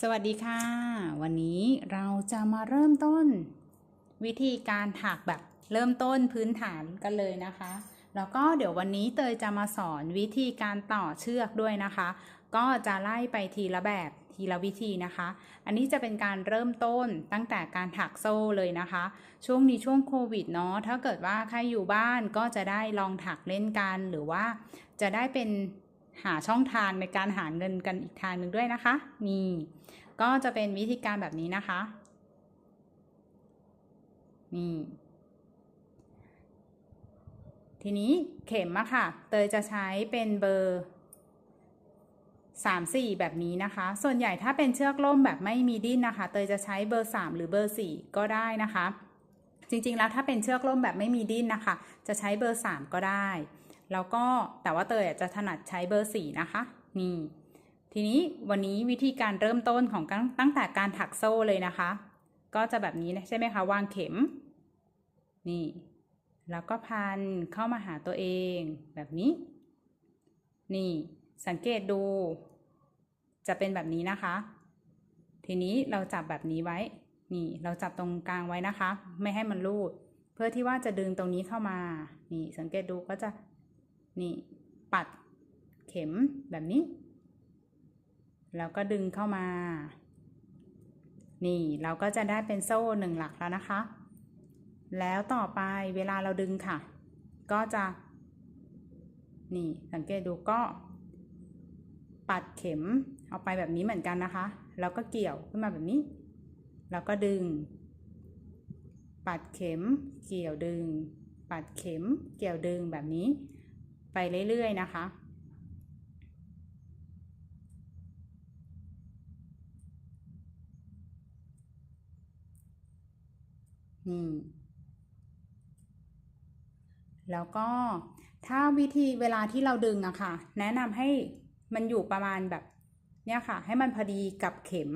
สวัสดีค่ะ วันนี้เราจะมาเริ่มต้น วิธีการถักแบบเริ่มต้นพื้นฐานกันเลยนะคะ แล้วก็เดี๋ยววันนี้เตยจะมาสอนวิธีการต่อเชือกด้วยนะคะ ก็จะไล่ไปทีละแบบ ทีละวิธีนะคะ อันนี้จะเป็นการเริ่มต้นตั้งแต่การถักโซ่เลยนะคะ ช่วงนี้ช่วงโควิดเนาะถ้าเกิดว่าใครอยู่บ้านก็จะได้ลองถักเล่นกัน หรือว่าจะได้เป็นหาช่องทางในการหาเงินกันอีกทางหนึ่งด้วยนะคะ นี่ก็จะเป็นวิธีการแบบนี้นะคะ นี่ทีนี้เข็มอะค่ะ เตยจะใช้เป็นเบอร์ สามสี่แบบนี้นะคะ ส่วนใหญ่ถ้าเป็นเชือกล่มแบบไม่มีดิ้นนะคะ เตยจะใช้เบอร์สามหรือเบอร์สี่ก็ได้นะคะ จริงๆแล้วถ้าเป็นเชือกล่มแบบไม่มีดิ้นนะคะ จะใช้เบอร์สามก็ได้ แล้วก็แต่ว่าเตยจะถนัดใช้เบอร์สี่นะคะ นี่ ทีนี้วันนี้วิธีการเริ่มต้นของตั้งตั้งแต่การถักโซ่เลยนะคะ ก็จะแบบนี้นะใช่ไหมคะ วางเข็ม นี่ แล้วก็พันเข้ามาหาตัวเองแบบนี้ นี่สังเกตดู จะเป็นแบบนี้นะคะ ทีนี้เราจับแบบนี้ไว้ นี่เราจับตรงกลางไว้นะคะ ไม่ให้มันรูด เพื่อที่ว่าจะดึงตรงนี้เข้ามา นี่สังเกตดูก็จะนี่ปัดเข็มแบบนี้ แล้วก็ดึงเข้ามา นี่เราก็จะได้เป็นโซ่หนึ่งหลักแล้วนะคะ แล้วต่อไปเวลาเราดึงค่ะ ก็จะ นี่สังเกตดูก็ ปัดเข็ม เอาไปแบบนี้เหมือนกันนะคะ แล้วก็เกี่ยวขึ้นมาแบบนี้ แล้วก็ดึง ปัดเข็ม เกี่ยวดึง ปัดเข็ม เกี่ยวดึงแบบนี้ ไปเรื่อยๆนะคะนี่แล้วก็ถ้าวิธีเวลาที่เราดึงอะค่ะ แนะนำให้มันอยู่ประมาณแบบ เนี่ยค่ะ ให้มันพอดีกับเข็ม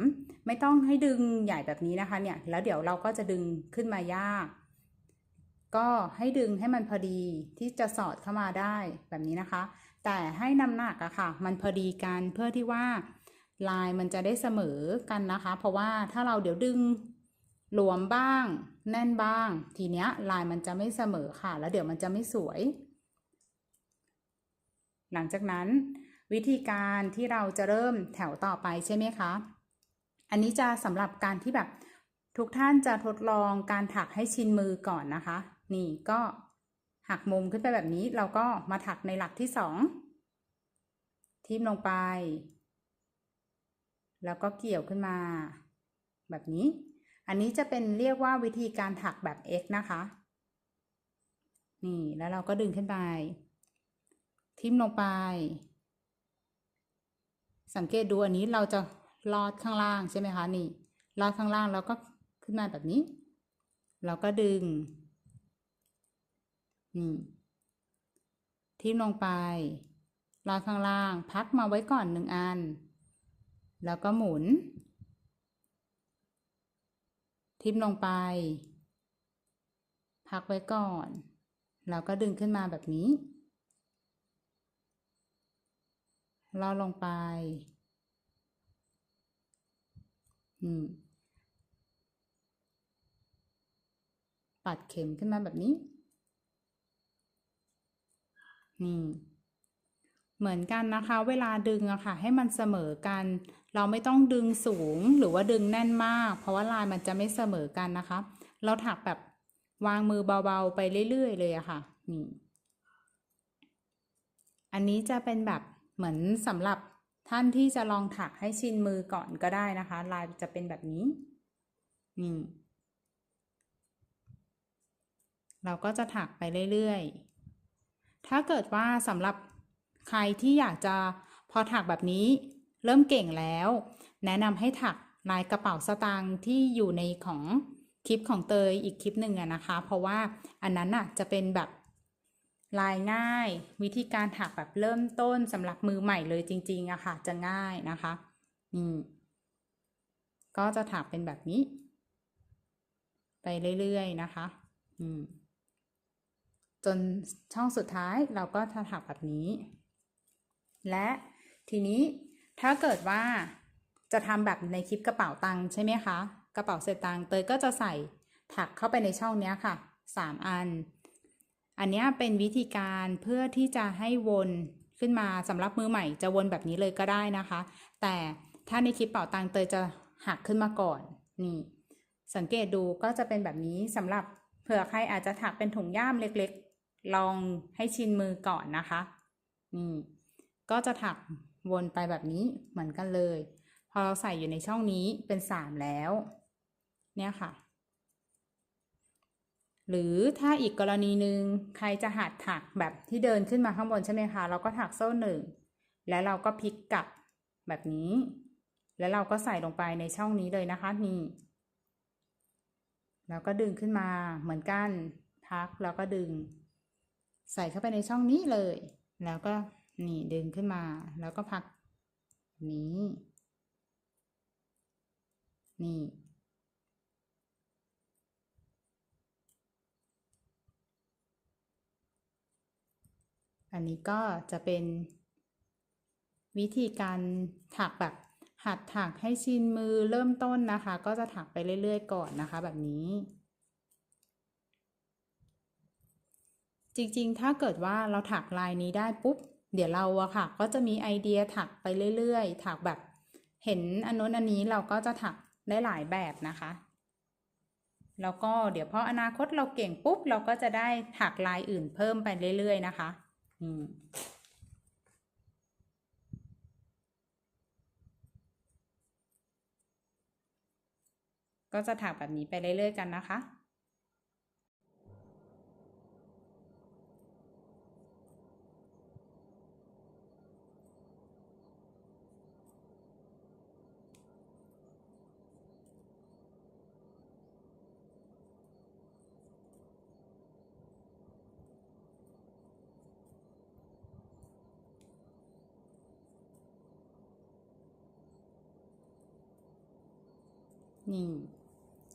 ไม่ต้องให้ดึงใหญ่แบบนี้นะคะเนี่ย แล้วเดี๋ยวเราก็จะดึงขึ้นมายาก ก็ให้ดึงให้มันพอดีที่จะสอดเข้ามาได้แบบนี้นะคะ แต่ให้น้ำหนักอะค่ะ มันพอดีกันเพื่อที่ว่าลายมันจะได้เสมอกันนะคะ เพราะว่าถ้าเราเดี๋ยวดึงหลวมบ้าง แน่นบ้าง ทีเนี้ยลายมันจะไม่เสมอค่ะ แล้วเดี๋ยวมันจะไม่สวย หลังจากนั้น วิธีการที่เราจะเริ่มแถวต่อไปใช่ไหมคะ อันนี้จะสำหรับการที่แบบทุกท่านจะทดลองการถักให้ชินมือก่อนนะคะ นี่ก็หักมุมขึ้นไปแบบนี้เราก็มาถักในหลักที่สองทิ่มลงไป แล้วก็เกี่ยวขึ้นมา แบบนี้ อันนี้จะเป็นเรียกว่าวิธีการถักแบบ X นะคะ นี่แล้วเราก็ดึงขึ้นไป ทิ่มลงไป สังเกตดูอันนี้เราจะลอดข้างล่างใช่ไหมคะนี่ลอดข้างล่างแล้วก็ขึ้นมาแบบนี้ เราก็ดึงนี่ทิ่มลงไปลอดข้างล่าง พักมาไว้ก่อนหนึ่งอัน แล้วก็หมุน ทิ่มลงไป พักไว้ก่อน แล้วก็ดึงขึ้นมาแบบนี้ ลอดลงไปอืมปัดเข็มขึ้นมาแบบนี้ นี่ เหมือนกันนะคะ เวลาดึงอะค่ะ ให้มันเสมอกัน เราไม่ต้องดึงสูงหรือว่าดึงแน่นมาก เพราะว่าลายมันจะไม่เสมอกันนะคะ เราถักแบบวางมือเบาๆไปเรื่อยๆเลยอะค่ะ นี่ อันนี้จะเป็นแบบ เหมือนสำหรับท่านที่จะลองถักให้ชินมือก่อนก็ได้นะคะ ลายจะเป็นแบบนี้นี่เราก็จะถักไปเรื่อยๆ ถ้าเกิดว่าสำหรับใครที่อยากจะพอถักแบบนี้เริ่มเก่งแล้ว แนะนำให้ถักลายกระเป๋าสตางค์ที่อยู่ในของคลิปของเตยอีกคลิปหนึ่งอะนะคะ เพราะว่าอันนั้นอะจะเป็นแบบ ลายง่าย วิธีการถักแบบเริ่มต้นสำหรับมือใหม่เลยจริงๆอะค่ะ จะง่ายนะคะนี่ก็จะถักเป็นแบบนี้ ไปเรื่อยๆนะคะ อืม จนช่องสุดท้ายเราก็จะถักแบบนี้ และทีนี้ถ้าเกิดว่าจะทำแบบในคลิปกระเป๋าตังค์ใช่ไหมคะ กระเป๋าเศษตังค์เตยก็จะใส่ถักเข้าไปในช่องนี้ค่ะสามอัน อันนี้เป็นวิธีการเพื่อที่จะให้วนขึ้นมาสำหรับมือใหม่จะวนแบบนี้เลยก็ได้นะคะ แต่ถ้าในคลิปเป๋าตังเตยจะหักขึ้นมาก่อนนี่ สังเกตดูก็จะเป็นแบบนี้สำหรับเผื่อใครอาจจะถักเป็นถุงย่ามเล็กๆ ลองให้ชินมือก่อนนะคะนี่ก็จะถักวนไปแบบนี้เหมือนกันเลย พอเราใส่อยู่ในช่องนี้เป็นสามแล้ว เนี่ยค่ะ หรือถ้าอีกกรณีหนึ่งใครจะหัดถักแบบที่เดินขึ้นมาข้างบนใช่ไหมคะ เราก็ถักโซ่หนึ่งแล้วเราก็พลิกกลับแบบนี้ แล้วเราก็ใส่ลงไปในช่องนี้เลยนะคะนี่แล้วก็ดึงขึ้นมาเหมือนกันพักแล้วก็ดึง ใส่เข้าไปในช่องนี้เลย แล้วก็นี่ดึงขึ้นมา แล้วก็พักนี้ นี่ อันนี้ก็จะเป็นวิธีการถักแบบหัดถักให้ชินมือเริ่มต้นนะคะ ก็จะถักไปเรื่อย ๆ ก่อนนะคะ แบบนี้ จริงๆ ถ้าเกิดว่าเราถักลายนี้ได้ปุ๊บ เดี๋ยวเราอะค่ะ ก็จะมีไอเดียถักไปเรื่อย ๆ ถักแบบเห็นอันนู้นอันนี้เราก็จะถักได้หลายแบบนะคะ แล้วก็เดี๋ยวพออนาคตเราเก่งปุ๊บ เราก็จะได้ถักลายอื่นเพิ่มไปเรื่อย ๆ นะคะ อืมก็จะถักแบบนี้ไปเรื่อยๆกันนะคะ นี่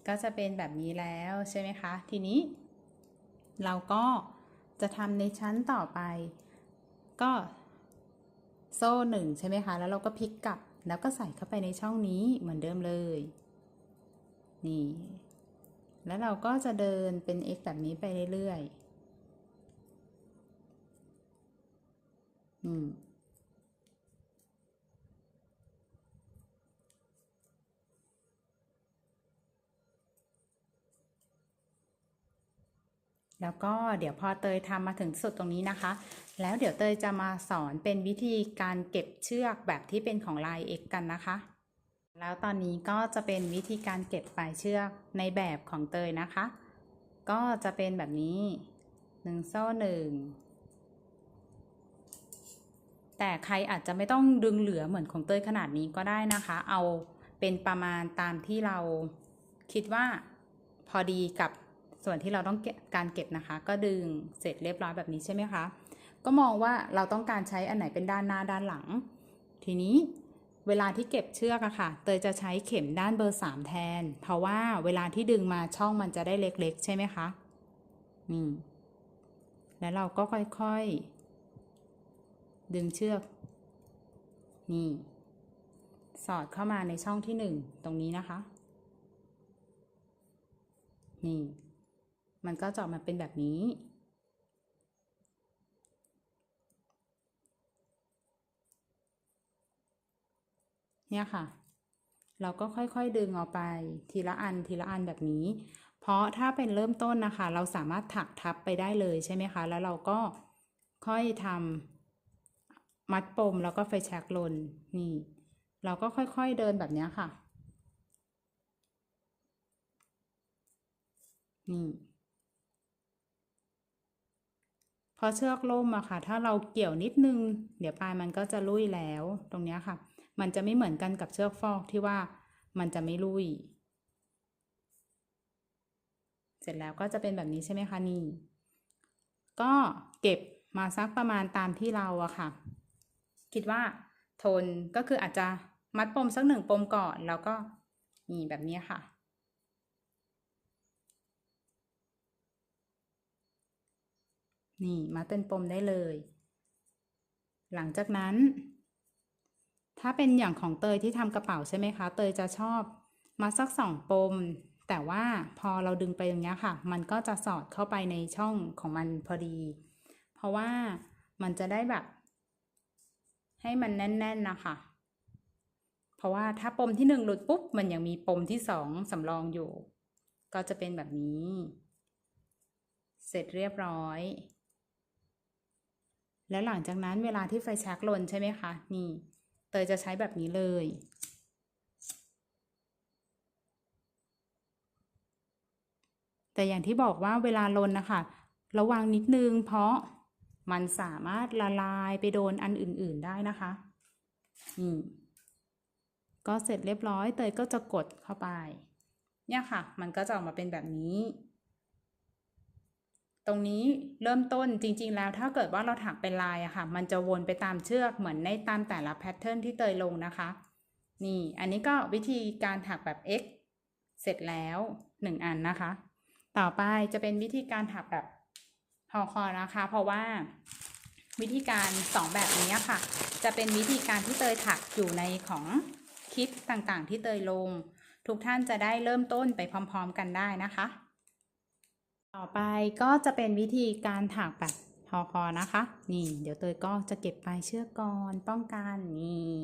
ก็จะเป็นแบบนี้แล้วใช่ไหมคะ ทีนี้ เราก็จะทำในชั้นต่อไป ก็โซ่หนึ่งใช่ไหมคะ แล้วเราก็พลิกกลับ แล้วก็ใส่เข้าไปในช่องนี้เหมือนเดิมเลย นี่ แล้วเราก็จะเดินเป็น x แบบนี้ไปเรื่อยๆ อืม แล้วก็เดี๋ยวพอเตยทำมาถึงสุดตรงนี้นะคะ แล้วเดี๋ยวเตยจะมาสอนเป็นวิธีการเก็บเชือกแบบที่เป็นของลาย X กันนะคะ แล้วตอนนี้ก็จะเป็นวิธีการเก็บปลายเชือกในแบบของเตยนะคะ ก็จะเป็นแบบนี้หนึ่งโซ่หนึ่งแต่ใครอาจจะไม่ต้องดึงเหลือเหมือนของเตยขนาดนี้ก็ได้นะคะ เอาเป็นประมาณตามที่เราคิดว่าพอดีกับ ส่วนที่เราต้องการเก็บนะคะ ก็ดึงเสร็จเรียบร้อยแบบนี้ใช่ไหมคะ ก็มองว่าเราต้องการใช้อันไหนเป็นด้านหน้าด้านหลัง ทีนี้เวลาที่เก็บเชือกอะค่ะ เตยจะใช้เข็มด้านเบอร์สามแทน เพราะว่าเวลาที่ดึงมาช่องมันจะได้เล็กๆ ใช่ไหมคะ นี่ แล้วเราก็ค่อยๆ ดึงเชือก นี่ สอดเข้ามาในช่องที่หนึ่งตรงนี้นะคะ นี่ มันก็จะออกมาเป็นแบบนี้ เนี่ยค่ะ เราก็ค่อยๆดึงออกไปทีละอันทีละอันแบบนี้ เพราะถ้าเป็นเริ่มต้นนะคะ เราสามารถถักทับไปได้เลยใช่ไหมคะ แล้วเราก็ค่อยทำมัดปมแล้วก็ไฟแช็กลนนี่ เราก็ค่อยๆเดินแบบนี้ค่ะนี่ พอเชือกล่มอะค่ะ ถ้าเราเกี่ยวนิดนึง เดี๋ยวปลายมันก็จะลุยแล้ว ตรงนี้ค่ะ มันจะไม่เหมือนกันกับเชือกฟอกที่ว่ามันจะไม่ลุย เสร็จแล้วก็จะเป็นแบบนี้ใช่ไหมคะนี่ ก็เก็บมาสักประมาณตามที่เราอะค่ะ คิดว่าทนก็คืออาจจะมัดปมสักหนึ่งปมก่อน แล้วก็นี่แบบนี้ค่ะ นี่มาเป็นปมได้เลย หลังจากนั้น ถ้าเป็นอย่างของเตยที่ทำกระเป๋าใช่ไหมคะ เตยจะชอบมาสักสองปม แต่ว่าพอเราดึงไปอย่างเงี้ยค่ะ มันก็จะสอดเข้าไปในช่องของมันพอดี เพราะว่ามันจะได้แบบ ให้มันแน่น ๆนะคะ เพราะว่าถ้าปมที่หนึ่งหลุดปุ๊บ มันยังมีปมที่สองสำรองอยู่ ก็จะเป็นแบบนี้ เสร็จเรียบร้อย แล้วหลังจากนั้นเวลาที่ไฟแช็กลนใช่ไหมคะ นี่ เตยจะใช้แบบนี้เลย แต่อย่างที่บอกว่าเวลาลนนะคะ ระวังนิดนึงเพราะมันสามารถละลายไปโดนอันอื่น ๆได้นะคะนี่ก็เสร็จเรียบร้อยเตยก็จะกดเข้าไป เนี่ยค่ะ มันก็จะออกมาเป็นแบบนี้ ตรงนี้เริ่มต้นจริง ๆ แล้วถ้าเกิดว่าเราถักเป็นลายอะค่ะ มันจะวนไปตามเชือกเหมือนในตามแต่ละแพทเทิร์นที่เตยลงนะคะ นี่อันนี้ก็วิธีการถักแบบ X เสร็จแล้วหนึ่งอันนะคะ ต่อไปจะเป็นวิธีการถักแบบพอคอนะคะ เพราะว่าวิธีการสองแบบนี้ค่ะ จะเป็นวิธีการที่เตยถักอยู่ในของคลิปต่างๆ ที่เตยลง ทุกท่านจะได้เริ่มต้นไปพร้อม ๆ กันได้นะคะ ต่อไปก็จะเป็นวิธีการถักแบบพอคอนะคะ นี่ เดี๋ยวเตยก็จะเก็บปลายเชือกก่อนป้องกันนี่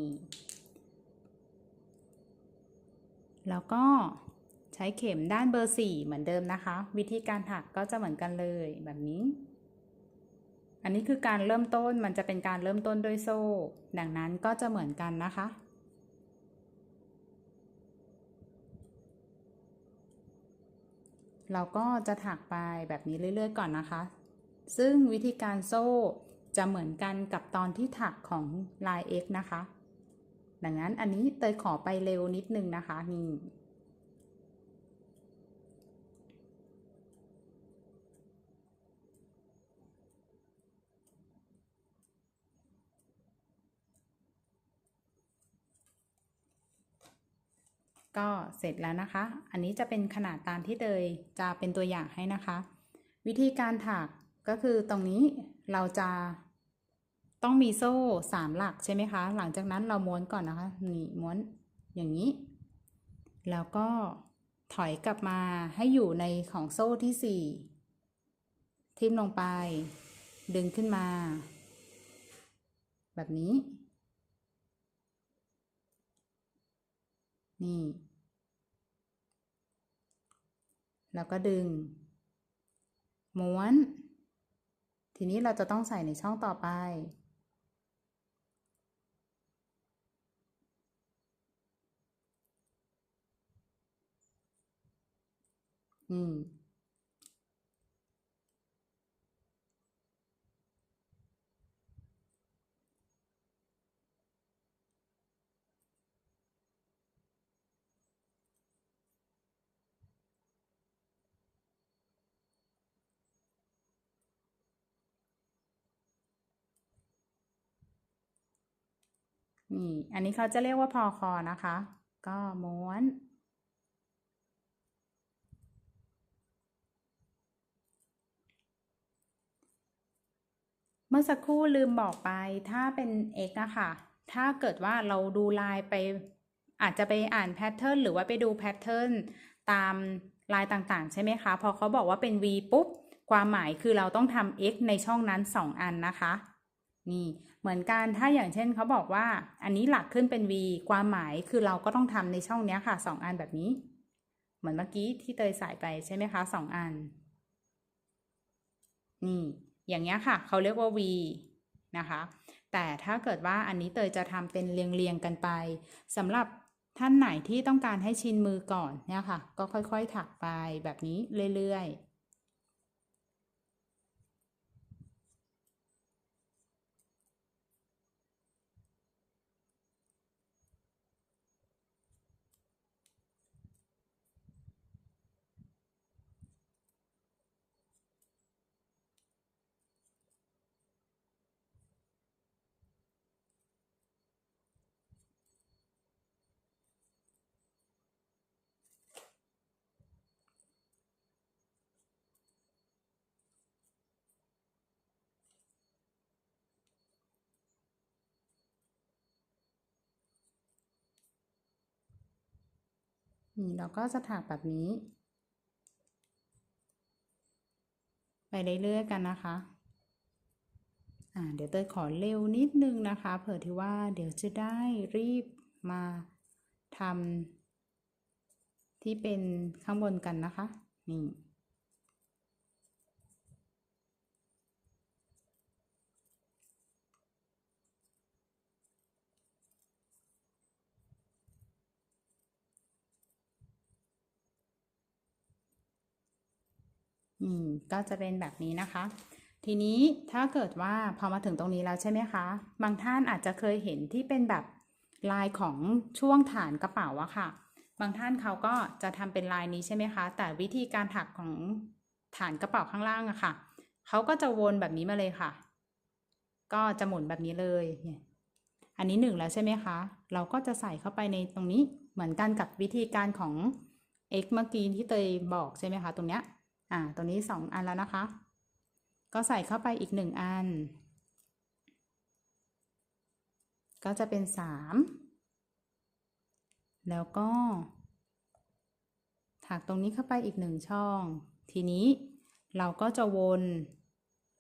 แล้วก็ใช้เข็มด้านเบอร์สี่เหมือนเดิมนะคะ วิธีการถักก็จะเหมือนกันเลยแบบนี้ อันนี้คือการเริ่มต้นมันจะเป็นการเริ่มต้นด้วยโซ่ ดังนั้นก็จะเหมือนกันนะคะ เราก็จะถักไปแบบนี้เรื่อย ๆ ก่อนนะคะ ซึ่งวิธีการโซ่จะเหมือนกันกับตอนที่ถักของลาย X นะคะ ดังนั้นอันนี้เตยขอไปเร็วนิดนึงนะคะนี่ ก็เสร็จแล้วนะคะ อันนี้จะเป็นขนาดตามที่เตยจะเป็นตัวอย่างให้นะคะ วิธีการถักก็คือตรงนี้เราจะต้องมีโซ่สามหลักใช่ไหมคะ หลังจากนั้นเราม้วนก่อนนะคะนี่ม้วนอย่างนี้ แล้วก็ถอยกลับมาให้อยู่ในของโซ่ที่สี่ทิ่มลงไป ดึงขึ้นมา แบบนี้ นี่ แล้วก็ดึง ม้วน ทีนี้เราจะต้องใส่ในช่องต่อไป อืม นี่ อันนี้เขาจะเรียกว่าพอคอนะคะ ก็ม้วน เมื่อสักครู่ลืมบอกไป ถ้าเป็น x อะค่ะถ้าเกิดว่าเราดูลายไปอาจจะไปอ่านแพทเทิร์นหรือว่าไปดูแพทเทิร์นตามลายต่างๆ ใช่ไหมคะ พอเขาบอกว่าเป็น v ปุ๊บ ความหมายคือเราต้องทำ x ในช่องนั้น 2 อันนะคะ นี่ เหมือนกันถ้าอย่างเช่นเขาบอกว่า อันนี้หลักขึ้นเป็น v ความหมายคือเราก็ต้องทำในช่องนี้ค่ะ 2 อันแบบนี้ เหมือนเมื่อกี้ที่เตยใส่ไปใช่ไหมคะ 2 อัน นี่ อย่างเงี้ยค่ะ เขาเรียกว่า v นะคะ แต่ถ้าเกิดว่าอันนี้เตยจะทำเป็นเรียงๆกันไปสำหรับท่านไหนที่ต้องการให้ชินมือก่อนเนี่ยค่ะ ก็ค่อยๆถักไปแบบนี้เรื่อยๆ นี่เราก็จะถักแบบนี้ ไปเรื่อยๆกันนะคะอ่าเดี๋ยวเตยขอเร็วนิดนึงนะคะ เผื่อที่ว่าเดี๋ยวจะได้รีบมาทำที่เป็นข้างบนกันนะคะ นี่ อืม ก็จะเป็นแบบนี้นะคะ ทีนี้ถ้าเกิดว่าพอมาถึงตรงนี้แล้วใช่ไหมคะ บางท่านอาจจะเคยเห็นที่เป็นแบบลายของช่วงฐานกระเป๋าอะค่ะ บางท่านเขาก็จะทำเป็นลายนี้ใช่ไหมคะ แต่วิธีการถักของฐานกระเป๋าข้างล่างอะค่ะ เขาก็จะวนแบบนี้มาเลยค่ะ ก็จะหมุนแบบนี้เลยเนี่ยอันนี้หนึ่งแล้วใช่ไหมคะ เราก็จะใส่เข้าไปในตรงนี้เหมือนกันกับวิธีการของ x เมื่อกี้ที่เตยบอกใช่ไหมคะ ตรงเนี้ย อ่า ตัวนี้สองอันแล้วนะคะ ก็ใส่เข้าไปอีกหนึ่งอัน ก็จะเป็นสามแล้วก็ ถักตรงนี้เข้าไปอีกหนึ่งช่อง ทีนี้เราก็จะวน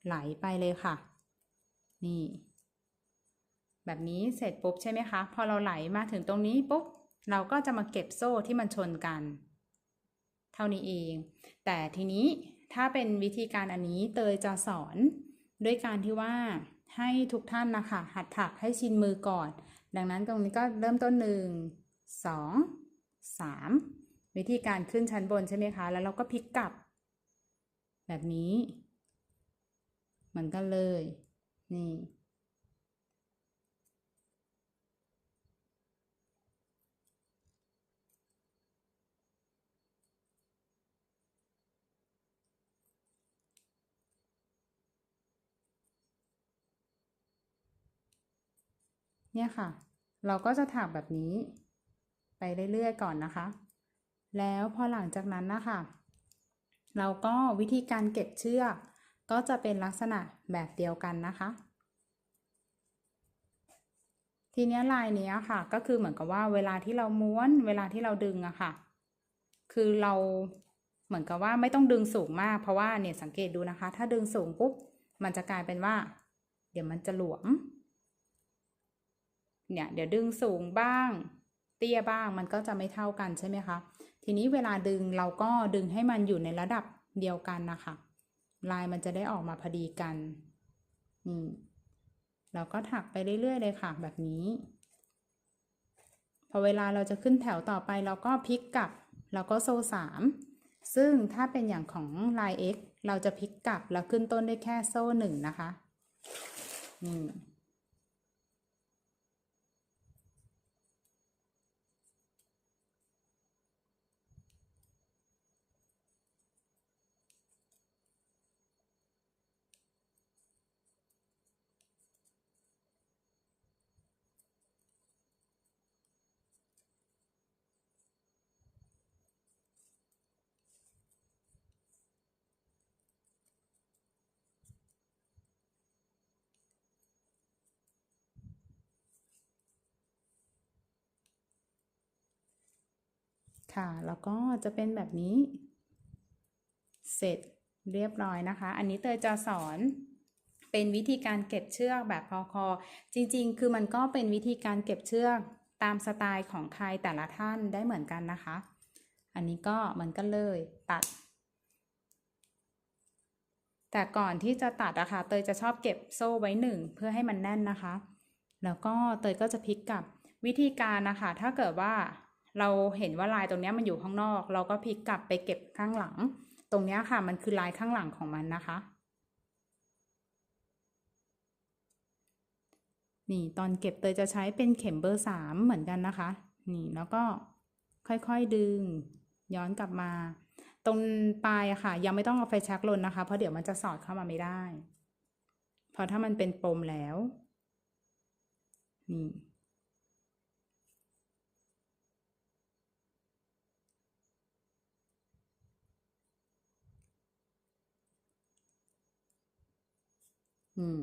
ไหลไปเลยค่ะ นี่ แบบนี้เสร็จปุ๊บใช่ไหมคะ พอเราไหลมาถึงตรงนี้ปุ๊บ เราก็จะมาเก็บโซ่ที่มันชนกัน เท่านี้เอง แต่ทีนี้ถ้าเป็นวิธีการอันนี้เตยจะสอนด้วยการที่ว่าให้ทุกท่านนะคะ หัดถักให้ชินมือก่อน ดังนั้นตรงนี้ก็เริ่มต้นหนึ่งสองสามวิธีการขึ้นชั้นบนใช่ไหมคะ แล้วเราก็พลิกกลับ แบบนี้ เหมือนกันเลย นี่ เนี่ยค่ะ เราก็จะถักแบบนี้ ไปเรื่อยๆก่อนนะคะ แล้วพอหลังจากนั้นนะคะเราก็วิธีการเก็บเชือก ก็จะเป็นลักษณะแบบเดียวกันนะคะ ทีนี้ลายนี้ค่ะ ก็คือเหมือนกับว่าเวลาที่เราม้วน เวลาที่เราดึงอะค่ะ คือเราเหมือนกับว่าไม่ต้องดึงสูงมาก เพราะว่าเนี่ยสังเกตดูนะคะ ถ้าดึงสูงปุ๊บมันจะกลายเป็นว่า เดี๋ยวมันจะหลวม เนี่ยเดี๋ยวดึงสูงบ้าง เตี้ยบ้างมันก็จะไม่เท่ากันใช่ไหมคะ ทีนี้เวลาดึงเราก็ดึงให้มันอยู่ในระดับเดียวกันนะคะลายมันจะได้ออกมาพอดีกันนี่เราก็ถักไปเรื่อยๆเลยค่ะแบบนี้พอเวลาเราจะขึ้นแถวต่อไปเราก็พลิกกลับแล้วก็โซ่สามซึ่งถ้าเป็นอย่างของลาย X เราจะพลิกกลับแล้วขึ้นต้นได้แค่โซ่หนึ่งนะคะ นี่ ค่ะ แล้วก็จะเป็นแบบนี้ เสร็จเรียบร้อยนะคะ อันนี้เตยจะสอนเป็นวิธีการเก็บเชือกแบบพอคอจริง ๆ คือมันก็เป็นวิธีการเก็บเชือกตามสไตล์ของใครแต่ละท่านได้เหมือนกันนะคะ อันนี้ก็เหมือนกันเลยตัด แต่ก่อนที่จะตัดอะคะ่ะเตยจะชอบเก็บโซ่ไว้หนึ่งเพื่อให้มันแน่นนะคะ แล้วก็เตยก็จะพลิกกับวิธีการนะคะ ถ้าเกิดว่า เราเห็นว่าลายตรงนี้มันอยู่ข้างนอก เราก็พลิกกลับไปเก็บข้างหลัง ตรงนี้ค่ะมันคือลายข้างหลังของมันนะคะ นี่ตอนเก็บเตยจะใช้เป็นเข็มเบอร์สามเหมือนกันนะคะ นี่แล้วก็ค่อยๆดึง ย้อนกลับมา ตรงปลายอะค่ะ ยังไม่ต้องเอาไฟชักลนนะคะ เพราะเดี๋ยวมันจะสอดเข้ามาไม่ได้ เพราะถ้ามันเป็นปมแล้ว นี่ อืม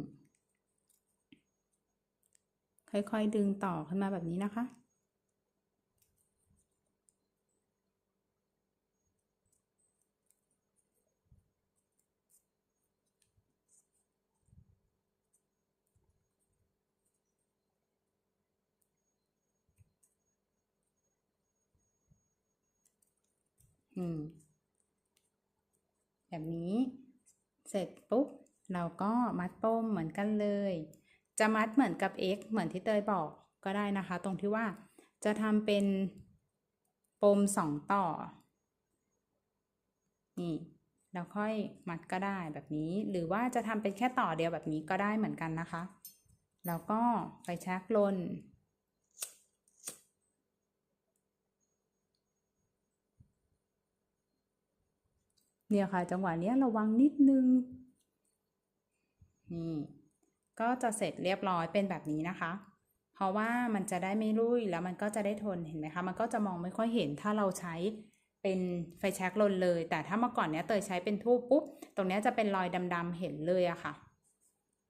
ค่อยๆดึงต่อขึ้นมาแบบนี้นะคะ อืม แบบนี้ เสร็จปุ๊บ เราก็มัดปมเหมือนกันเลย จะมัดเหมือนกับ x เหมือนที่เตยบอกก็ได้นะคะ ตรงที่ว่าจะทำเป็นปมสองต่อ นี่แล้วค่อยมัดก็ได้แบบนี้ หรือว่าจะทำเป็นแค่ต่อเดียวแบบนี้ก็ได้เหมือนกันนะคะ แล้วก็ไฟแช็กลน เนี่ยค่ะ จังหวะเนี้ยระวังนิดนึง นี่ก็จะเสร็จเรียบร้อยเป็นแบบนี้นะคะ เพราะว่ามันจะได้ไม่รุ่ยแล้วมันก็จะได้ทนเห็นไหมคะ มันก็จะมองไม่ค่อยเห็นถ้าเราใช้เป็นไฟแช็กลนเลย แต่ถ้าเมื่อก่อนเนี้ยเตยใช้เป็นทูบปุ๊บ ตรงเนี้ยจะเป็นรอยดำๆเห็นเลยอะค่ะ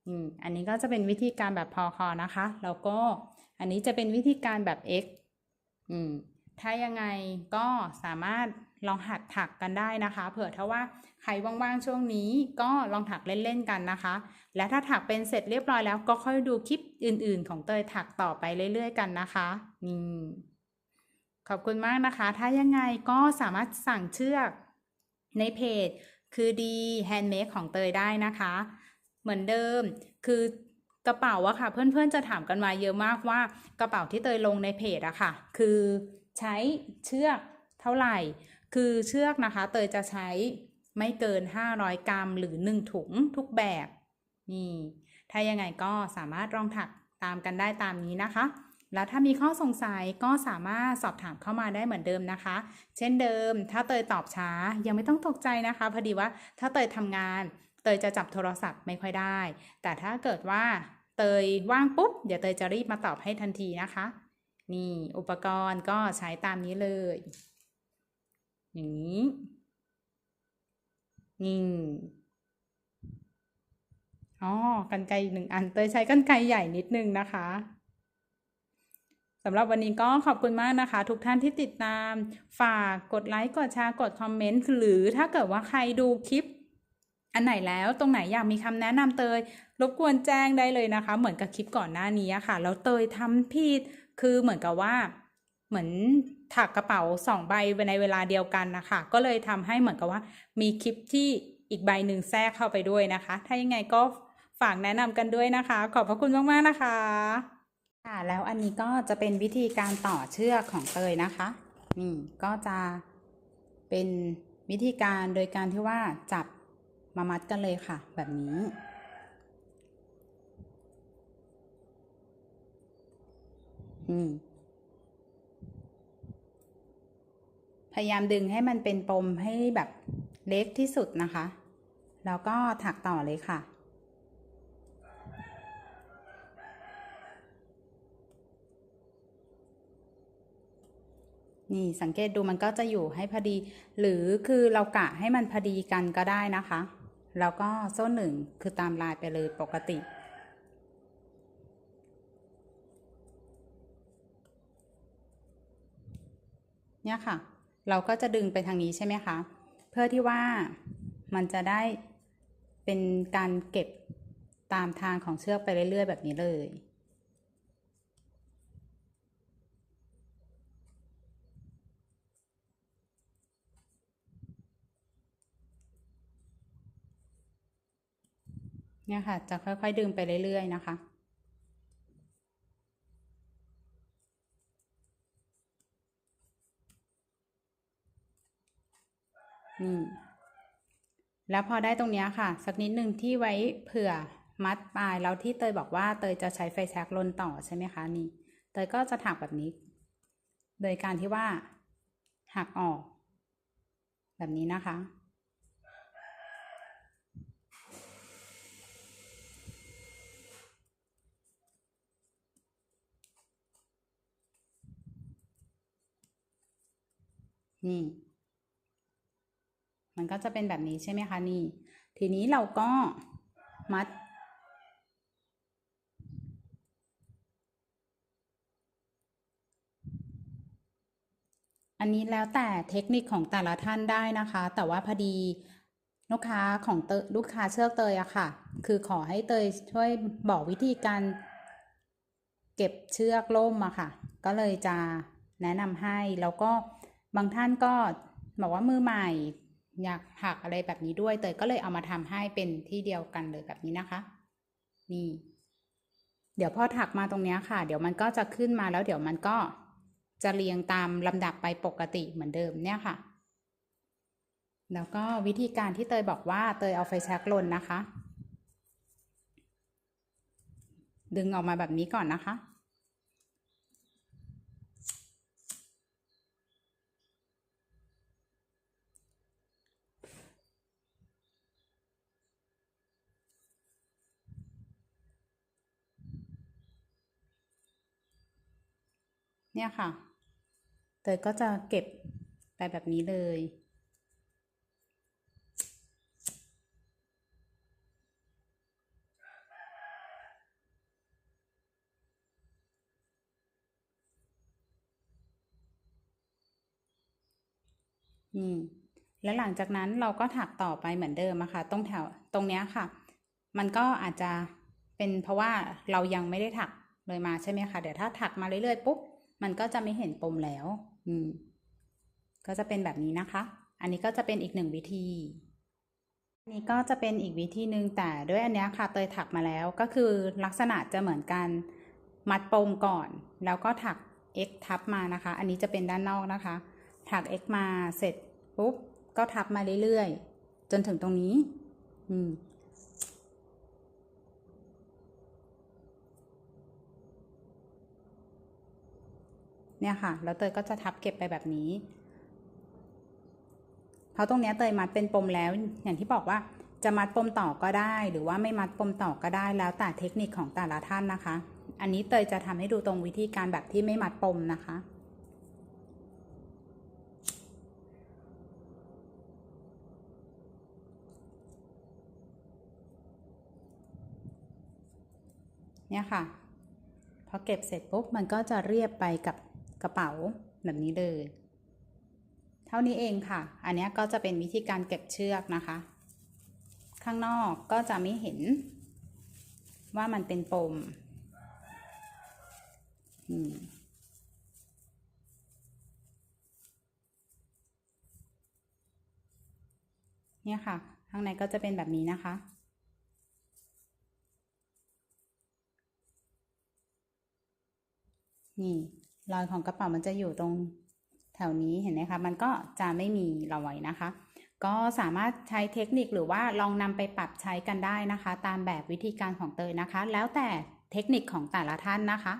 อืมอันนี้ก็จะเป็นวิธีการแบบพอคอนะคะ แล้วก็อันนี้จะเป็นวิธีการแบบ x อืมถ้ายังไงก็สามารถลองหัดถักกันได้นะคะ เผื่อถ้าว่าใครว่างๆช่วงนี้ก็ลองถักเล่นๆกันนะคะ และถ้าถักเป็นเสร็จเรียบร้อยแล้วก็ค่อยดูคลิปอื่น ๆ ของเตยถักต่อไปเรื่อย ๆ กันนะคะนี่ขอบคุณมากนะคะ ถ้ายังไงก็สามารถสั่งเชือกในเพจ คือดีแฮนด์เมดของเตยได้นะคะ เหมือนเดิมคือกระเป๋าอะค่ะ เพื่อนๆจะถามกันมาเยอะมากว่ากระเป๋าที่เตยลงในเพจอะค่ะ คือใช้เชือกเท่าไหร่ คือเชือกนะคะ เตยจะใช้ไม่เกิน 500 กรัมหรือ 1 ถุงทุกแบบ นี่ ถ้ายังไงก็สามารถลองถักตามกันได้ตามนี้นะคะ แล้วถ้ามีข้อสงสัยก็สามารถสอบถามเข้ามาได้เหมือนเดิมนะคะ เช่นเดิม ถ้าเตยตอบช้ายังไม่ต้องตกใจนะคะ พอดีว่าถ้าเตยทำงาน เตยจะจับโทรศัพท์ไม่ค่อยได้ แต่ถ้าเกิดว่าเตยว่างปุ๊บ เดี๋ยวเตยจะรีบมาตอบให้ทันทีนะคะ นี่อุปกรณ์ก็ใช้ตามนี้เลย อย่างนี้ นี่ อ๋อกันไกรอีกหนึ่งอันเตยใช้กันไกรใหญ่นิดนึงนะคะสำหรับวันนี้ก็ขอบคุณมากนะคะ ทุกท่านที่ติดตาม ฝากกดไลค์ กดแชร์ กดคอมเมนต์ หรือถ้าเกิดว่าใครดูคลิป อันไหนแล้วตรงไหนอยากมีคำแนะนำเตย รบกวนแจ้งได้เลยนะคะ เหมือนกับคลิปก่อนหน้านี้ค่ะ แล้วเตยทำผิด คือเหมือนกับว่า เหมือนถักกระเป๋าสองใบในเวลาเดียวกันนะคะ ก็เลยทำให้เหมือนกับว่า มีคลิปที่อีกใบหนึ่งแทรกเข้าไปด้วยนะคะ ถ้ายังไงก็ ฝากแนะนำกันด้วยนะคะ ขอบพระคุณมากๆนะคะค่ะแล้วอันนี้ก็จะเป็นวิธีการต่อเชือกของเตยนะคะนี่ก็จะเป็นวิธีการโดยการที่ว่าจับมามัดกันเลยค่ะ แบบนี้ อืมพยายามดึงให้มันเป็นปมให้แบบเล็กที่สุดนะคะ แล้วก็ถักต่อเลยค่ะ นี่สังเกตดูมันก็จะอยู่ให้พอดี หรือคือเรากะให้มันพอดีกันก็ได้นะคะ แล้วก็โซ่หนึ่งคือตามลายไปเลยปกติ เนี่ยค่ะ เราก็จะดึงไปทางนี้ใช่ไหมคะ เพื่อที่ว่ามันจะได้เป็นการเก็บตามทางของเชือกไปเรื่อยๆ แบบนี้เลย เนี่ยค่ะ จะค่อยๆ ดึงไปเรื่อยๆ นะคะนี่แล้วพอได้ตรงเนี้ยค่ะ สักนิดหนึ่งที่ไว้เผื่อมัดปลายแล้วที่เตยบอกว่าเตยจะใช้ไฟแช็กลนต่อใช่ไหมคะนี่ เตยก็จะถักแบบนี้ โดยการที่ว่าหักออก แบบนี้นะคะ นี่ มันก็จะเป็นแบบนี้ใช่ไหมคะนี่ ทีนี้เราก็มัด อันนี้แล้วแต่เทคนิคของแต่ละท่านได้นะคะ แต่ว่าพอดีลูกค้าของเตลูกค้าเชือกเตยอะค่ะ คือขอให้เตยช่วยบอกวิธีการเก็บเชือกล่มอะค่ะ ก็เลยจะแนะนำให้แล้วก็ บางท่านก็บอกว่ามือใหม่อยากถักอะไรแบบนี้ด้วยเตยก็เลยเอามาทำให้เป็นที่เดียวกันเลยแบบนี้นะคะ นี่ เดี๋ยวพอถักมาตรงนี้ค่ะ เดี๋ยวมันก็จะขึ้นมาแล้วเดี๋ยวมันก็จะเรียงตามลำดับไปปกติเหมือนเดิมเนี่ยค่ะ แล้วก็วิธีการที่เตยบอกว่าเตยเอาไฟแช็กลนนะคะ ดึงออกมาแบบนี้ก่อนนะคะ เนี่ยค่ะ เตยก็จะเก็บไปแบบนี้เลยอืมแล้วหลังจากนั้นเราก็ถักต่อไปเหมือนเดิมอะค่ะ ตรงแถวตรงเนี้ยค่ะ มันก็อาจจะเป็นเพราะว่าเรายังไม่ได้ถักเลยมาใช่ไหมคะ เดี๋ยวถ้าถักมาเรื่อยๆปุ๊บ มันก็จะไม่เห็นปมแล้ว อืม ก็จะเป็นแบบนี้นะคะ อันนี้ก็จะเป็นอีกหนึ่งวิธีอันนี้ก็จะเป็นอีกวิธีหนึ่งแต่ด้วยอันนี้ค่ะเตยถักมาแล้วก็คือลักษณะจะเหมือนกันมัดปมก่อน แล้วก็ถัก x ทับมานะคะ อันนี้จะเป็นด้านนอกนะคะ ถัก x มาเสร็จปุ๊บก็ทับมาเรื่อยๆ จนถึงตรงนี้ อืม เนี่ยค่ะ แล้วเตยก็จะทับเก็บไปแบบนี้ เพราะตรงเนี้ยเตยมัดเป็นปมแล้ว อย่างที่บอกว่าจะมัดปมต่อก็ได้ หรือว่าไม่มัดปมต่อก็ได้ แล้วแต่เทคนิคของแต่ละท่านนะคะ อันนี้เตยจะทำให้ดูตรงวิธีการแบบที่ไม่มัดปมนะคะเนี่ยค่ะ พอเก็บเสร็จปุ๊บมันก็จะเรียบไปกับ กระเป๋าแบบนี้เลย เท่านี้เองค่ะ อันนี้ก็จะเป็นวิธีการเก็บเชือกนะคะ ข้างนอกก็จะไม่เห็นว่ามันเป็นปมเนี่ยค่ะ ข้างในก็จะเป็นแบบนี้นะคะ นี่ รอยของกระเป๋ามันจะอยู่ตรงแถวนี้เห็นไหมคะ มันก็จะไม่มีรอยนะคะ ก็สามารถใช้เทคนิคหรือว่าลองนำไปปรับใช้กันได้นะคะ ตามแบบวิธีการของเตยนะคะ แล้วแต่เทคนิคของแต่ละท่านนะคะ